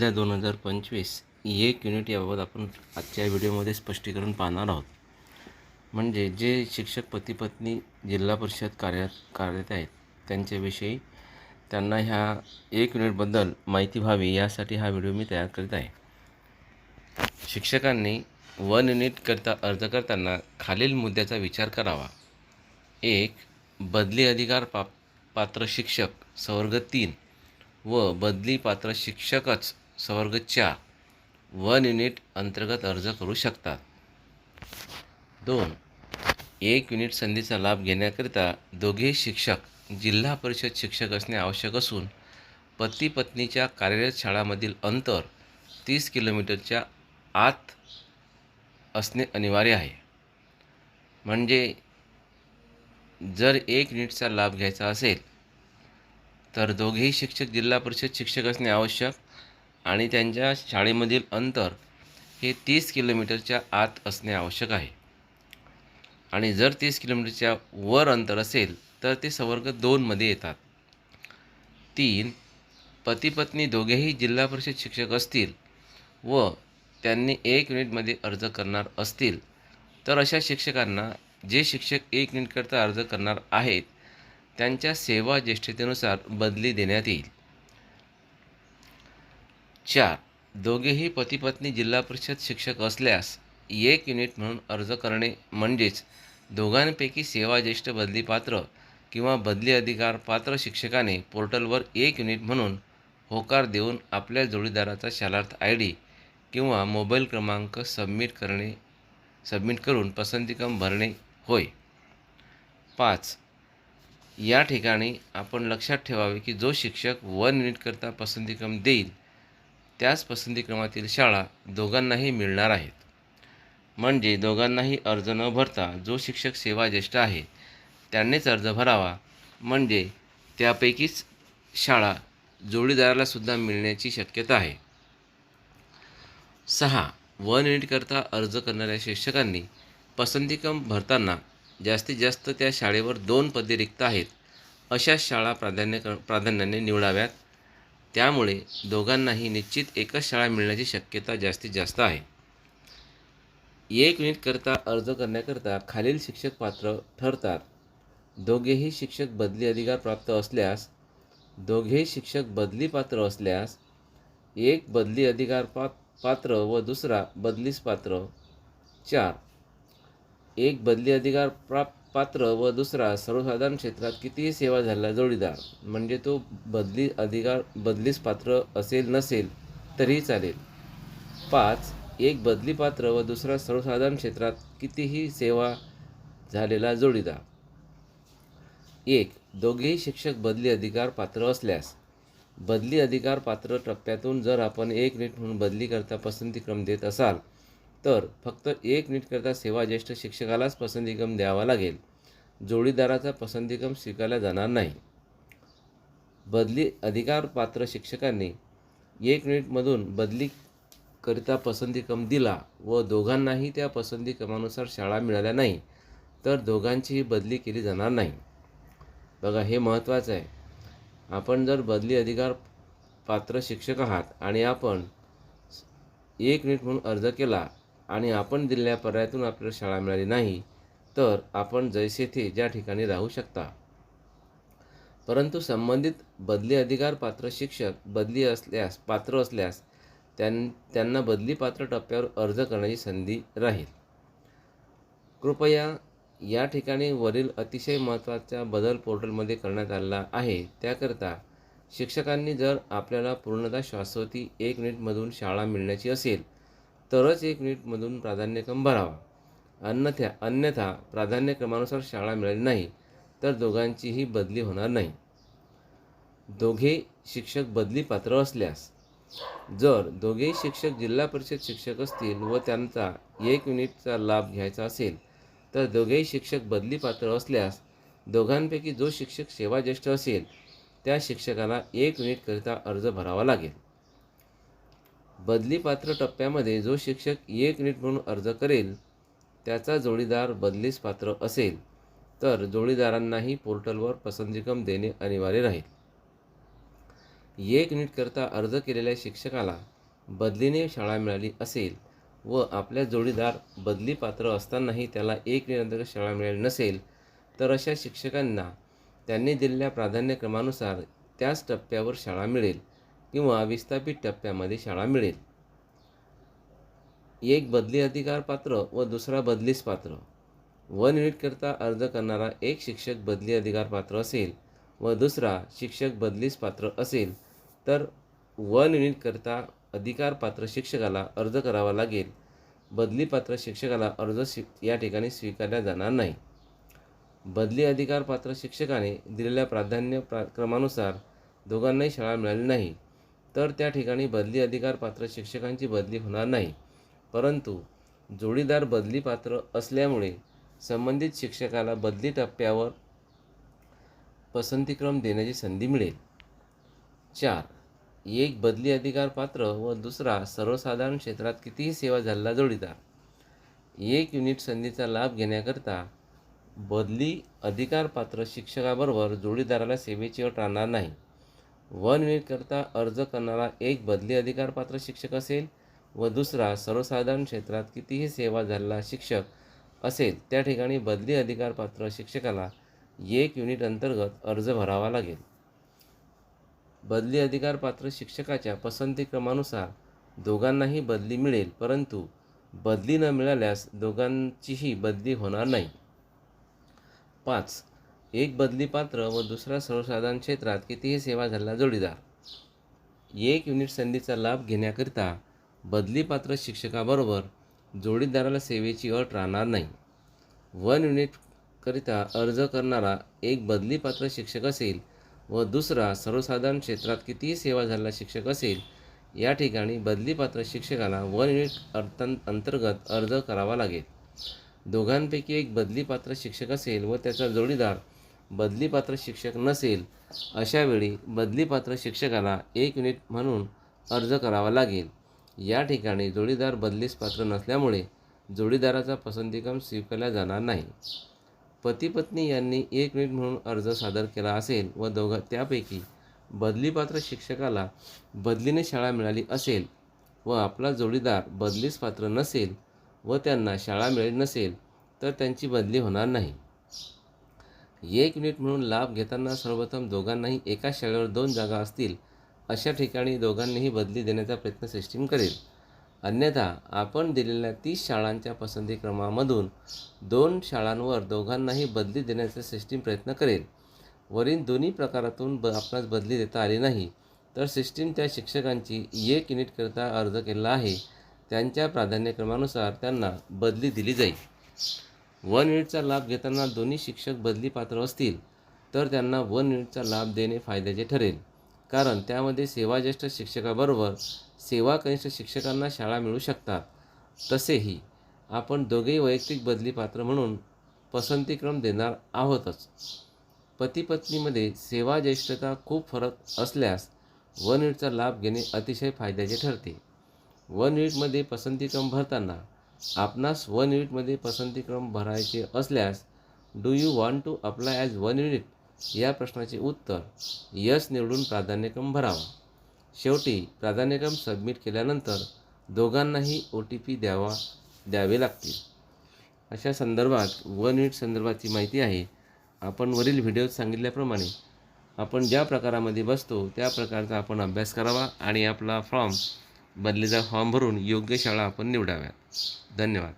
जिल्हा दोन हजार पंचवीस एक युनिट याबाबत आपण आजच्या व्हिडिओमध्ये स्पष्टीकरण पाहणार आहोत. म्हणजे जे शिक्षक पतीपत्नी जिल्हा परिषद कार्यात कार्यरत आहेत त्यांच्याविषयी त्यांना ह्या एक युनिटबद्दल माहिती व्हावी यासाठी हा व्हिडिओ मी तयार करीत आहे. शिक्षकांनी वन युनिटकरता अर्ज करताना खालील मुद्द्याचा विचार करावा. एक बदली अधिकार पा पात्र शिक्षक संवर्ग तीन व बदली पात्र शिक्षकच संवर्ग चार वन युनिट अंतर्गत अर्ज करू शकतात दोन एक युनिट संधीचा लाभ घेण्याकरिता दोघेही शिक्षक जिल्हा परिषद शिक्षक असणे आवश्यक असून पती पत्नीच्या कार्यरत शाळामधील अंतर तीस किलोमीटरच्या आत असणे अनिवार्य आहे. म्हणजे जर एक युनिटचा लाभ घ्यायचा असेल तर दोघेही शिक्षक जिल्हा परिषद शिक्षक असणे आवश्यक. आणि त्यांच्या शाळेमधील अंतर हे तीस किलोमीटरच्या आत असणे आवश्यक आहे. आणि जर तीस किलोमीटरच्या वर अंतर असेल तर ते संवर्ग दोनमध्ये येतात. तीन पती पत्नी दोघेही जिल्हा परिषद शिक्षक असतील व त्यांनी एक युनिटमध्ये अर्ज करणार असतील तर अशा शिक्षकांना जे शिक्षक एक युनिटकरता अर्ज करणार आहेत त्यांच्या सेवा ज्येष्ठतेनुसार बदली देण्यात येईल. चार. दोघेही पतीपत्नी जिल्हा परिषद शिक्षक असल्यास एक युनिट म्हणून अर्ज करणे म्हणजेच दोघांपैकी सेवा ज्येष्ठ बदली पात्र किंवा बदली अधिकार पात्र शिक्षकाने पोर्टलवर एक युनिट म्हणून होकार देऊन आपल्या जोडीदाराचा शालार्थ आय डी किंवा मोबाईल क्रमांक सबमिट करणे सबमिट करून पसंतीक्रम भरणे होय. पाच. या ठिकाणी आपण लक्षात ठेवावे की जो शिक्षक वन युनिटकरता पसंतीक्रम देईल त्याच पसंतीक्रमातील शाळा दोघांनाही मिळणार आहेत. म्हणजे दोघांनाही अर्ज न भरता जो शिक्षक सेवा ज्येष्ठ आहे त्यांनीच अर्ज भरावा. म्हणजे त्यापैकीच शाळा जोडीदारालासुद्धा मिळण्याची शक्यता आहे. सहा. वन युनिटकरता अर्ज करणाऱ्या शिक्षकांनी पसंतीक्रम भरताना जास्तीत जास्त त्या शाळेवर दोन पदे रिक्त आहेत अशा शाळा प्राधान्य प्राधान्याने निवडाव्यात. त्यामुळे दोघांनाही निश्चित एकच शाळा मिळण्याची शक्यता जास्तीत जास्त आहे. एक युनिटकरता अर्ज करण्याकरता खालील शिक्षक पात्र ठरतात. दोघेही शिक्षक बदली अधिकार प्राप्त असल्यास दोघेही शिक्षक बदली पात्र असल्यास एक बदली अधिकार पा पात्र व दुसरा बदलीस पात्र. चार एक बदली अधिकार प्राप्त पात्र व दुसरा सर्वसाधारण क्षेत्रात कितीही सेवा झालेला जोडीदार म्हणजे तो बदली अधिकार बदलीस पात्र असेल नसेल तरीही चालेल. पाच एक बदली पात्र व दुसरा सर्वसाधारण क्षेत्रात कितीही सेवा झालेला जोडीदार. एक दोघेही शिक्षक बदली अधिकार पात्र असल्यास बदली अधिकार पात्र टप्प्यातून जर आपण एक युनिट म्हणून बदली करता पसंतीक्रम देत असाल तर फक्त एक युनिटकरता सेवा ज्येष्ठ शिक्षकालाच पसंतीक्रम द्यावा लागेल. जोडीदाराचा पसंतीक्रम स्वीकारला जाणार नाही. बदली अधिकार पात्र शिक्षकांनी एक युनिटमधून बदलीकरिता पसंतीक्रम दिला व दोघांनाही त्या पसंतीक्रमानुसार शाळा मिळाल्या नाही तर दोघांचीही बदली केली जाणार नाही. बघा हे महत्त्वाचं आहे. आपण जर बदली अधिकार पात्र शिक्षक आहात आणि आपण एक युनिट म्हणून अर्ज केला आणि आपण दिलेल्या पर्यायातून आपल्याला शाळा मिळाली नाही तर आपण जैसे थे ज्या ठिकाणी राहू शकता. परंतु संबंधित बदली अधिकार पात्र शिक्षक बदली असल्यास पात्र असल्यास त्यां त्यांना बदली पात्र टप्प्यावर अर्ज करण्याची संधी राहील. कृपया या ठिकाणी वरील अतिशय महत्त्वाचा बदल पोर्टलमध्ये करण्यात आलेला आहे. त्याकरता शिक्षकांनी जर आपल्याला पूर्णतः शाश्वती एक युनिटमधून शाळा मिळण्याची असेल तरच एक युनिटमधून प्राधान्यक्रम भरावा. अन्यथा अन्यथा प्राधान्यक्रमानुसार शाळा मिळाली नाही तर दोघांचीही बदली होणार नाही. दोघे शिक्षक बदली पात्र असल्यास जर दोघेही शिक्षक जिल्हा परिषद शिक्षक असतील व त्यांचा एक युनिटचा लाभ घ्यायचा असेल तर दोघेही शिक्षक बदली पात्र असल्यास दोघांपैकी जो शिक्षक सेवा ज्येष्ठ असेल त्या शिक्षकाला एक युनिटकरिता अर्ज भरावा लागेल. बदली पात्र टप्प्यामध्ये जो शिक्षक एक नीट म्हणून अर्ज करेल त्याचा जोडीदार बदलीस पात्र असेल तर जोडीदारांनाही पोर्टलवर पसंतीक्रम देणे अनिवार्य राहील. एक नीटकरता अर्ज केलेल्या शिक्षकाला बदलीने शाळा मिळाली असेल व आपल्या जोडीदार बदली पात्र असतानाही त्याला एक निरंतर शाळा मिळाली नसेल तर अशा शिक्षकांना त्यांनी दिलेल्या प्राधान्यक्रमानुसार त्याच टप्प्यावर शाळा मिळेल. किंवा विस्थापित टप्प्यामध्ये शाळा मिळेल. एक बदली अधिकार पात्र व दुसरा बदलीस पात्र. वन युनिटकरता अर्ज करणारा एक शिक्षक बदली अधिकार पात्र असेल व दुसरा शिक्षक बदलीस पात्र असेल तर वन युनिटकरता अधिकार पात्र शिक्षकाला अर्ज करावा लागेल. बदली पात्र शिक्षकाला अर्ज शि या ठिकाणी स्वीकारला जाणार नाही. बदली अधिकार पात्र शिक्षकाने दिलेल्या प्राधान्य प्रा क्रमानुसार दोघांनाही शाळा मिळाली नाही. तर त्या ठिकाणी बदली अधिकार पात्र शिक्षकांची बदली होणार नाही. परंतु जोडीदार बदली पात्र असल्यामुळे संबंधित शिक्षकाला बदली टप्प्यावर पसंतीक्रम देण्याची संधी मिळेल. चार एक बदली अधिकार पात्र व दुसरा सर्वसाधारण क्षेत्रात कितीही सेवा झालेला जोडीदार. एक युनिट संधीचा लाभ घेण्याकरता बदली अधिकार पात्र शिक्षकाबरोबर जोडीदाराला सेवेची अट राहणार नाही. वन युनिटकरता अर्ज करणारा एक बदली अधिकारपात्र शिक्षक असेल व दुसरा सर्वसाधारण क्षेत्रात कितीही सेवा झालेला शिक्षक असेल त्या ठिकाणी बदली अधिकारपात्र शिक्षकाला एक युनिट अंतर्गत अर्ज भरावा लागेल. बदली अधिकारपात्र शिक्षकाच्या पसंतीक्रमानुसार दोघांनाही बदली मिळेल परंतु बदली न मिळाल्यास दोघांचीही बदली होणार नाही. पाच एक बदली पात्र व दुसरा सर्वसाधारण क्षेत्रात कितीही सेवा झालेला जोडीदार. एक युनिट संधीचा लाभ घेण्याकरिता बदली पात्र शिक्षकाबरोबर जोडीदाराला सेवेची अट राहणार नाही. वन युनिटकरिता अर्ज करणारा एक बदली पात्र शिक्षक असेल व दुसरा सर्वसाधारण क्षेत्रात कितीही सेवा झालेला शिक्षक असेल या ठिकाणी बदली पात्र शिक्षकाला वन युनिट अर्थां अंतर्गत अर्ज करावा लागेल. दोघांपैकी एक बदली पात्र शिक्षक असेल व त्याचा जोडीदार बदली पात्र शिक्षक नसेल अशावेळी बदलीपात्र बदली पात्र शिक्षकाला एक युनिट म्हणून अर्ज करावा लागेल. या ठिकाणी जोडीदार बदलीस पात्र नसल्यामुळे जोडीदाराचा पसंतीक्रम स्वीकारला जाणार नाही. पती पत्नी यांनी एक युनिट म्हणून अर्ज सादर केला असेल व दोघं त्यापैकी बदलीपात्र शिक्षकाला बदलीने शाळा मिळाली असेल व आपला जोडीदार बदलीस पात्र नसेल व त्यांना शाळा मिळाली नसेल तर त्यांची बदली होणार नाही. एक युनिट म्हणून लाभ घेताना सर्वप्रथम दोघांनाही एकाच शाळेवर दोन जागा असतील अशा ठिकाणी दोघांनीही बदली देण्याचा प्रयत्न सिस्टीम करेल. अन्यथा आपण दिलेल्या तीस शाळांच्या पसंतीक्रमामधून दोन शाळांवर दोघांनाही बदली देण्याचा सिस्टीम प्रयत्न करेल. वरील दोन्ही प्रकारातून ब आपणास बदली देता आली नाही तर सिस्टीम त्या शिक्षकांची एक युनिटकरता अर्ज केलेला आहे. त्यांच्या प्राधान्यक्रमानुसार त्यांना बदली दिली जाईल. वन युनिटचा लाभ घेताना दोन्ही शिक्षक बदली पात्र असतील तर त्यांना वन युनिटचा लाभ देणे फायद्याचे ठरेल. कारण त्यामध्ये सेवाज्येष्ठ शिक्षकाबरोबर सेवा कनिष्ठ शिक्षकांना शाळा मिळू शकतात. तसेही आपण दोघेही वैयक्तिक बदली पात्र म्हणून पसंतीक्रम देणार आहोतच. पती पत्नीमध्ये सेवा ज्येष्ठता खूप फरक असल्यास वन युनिटचा लाभ घेणे अतिशय फायद्याचे ठरते. वन युनिटमध्ये पसंतीक्रम भरताना आपणास वन युनिटमध्ये पसंतीक्रम भरायचे असल्यास do you want to apply as one unit? या प्रश्नाचे उत्तर यस निवडून प्राधान्यक्रम भरावा. शेवटी प्राधान्यक्रम सबमिट केल्यानंतर दोघांनाही ओ टी पी द्यावा द्यावे लागतील. अशा संदर्भात वन युनिट संदर्भाची माहिती आहे. आपण वरील व्हिडिओत सांगितल्याप्रमाणे आपण ज्या प्रकारामध्ये बसतो त्या प्रकारचा आपण अभ्यास करावा आणि आपला फॉर्म बदलीचा फॉर्म भरून योग्य शाळा आपण निवडाव्यात. धन्यवाद.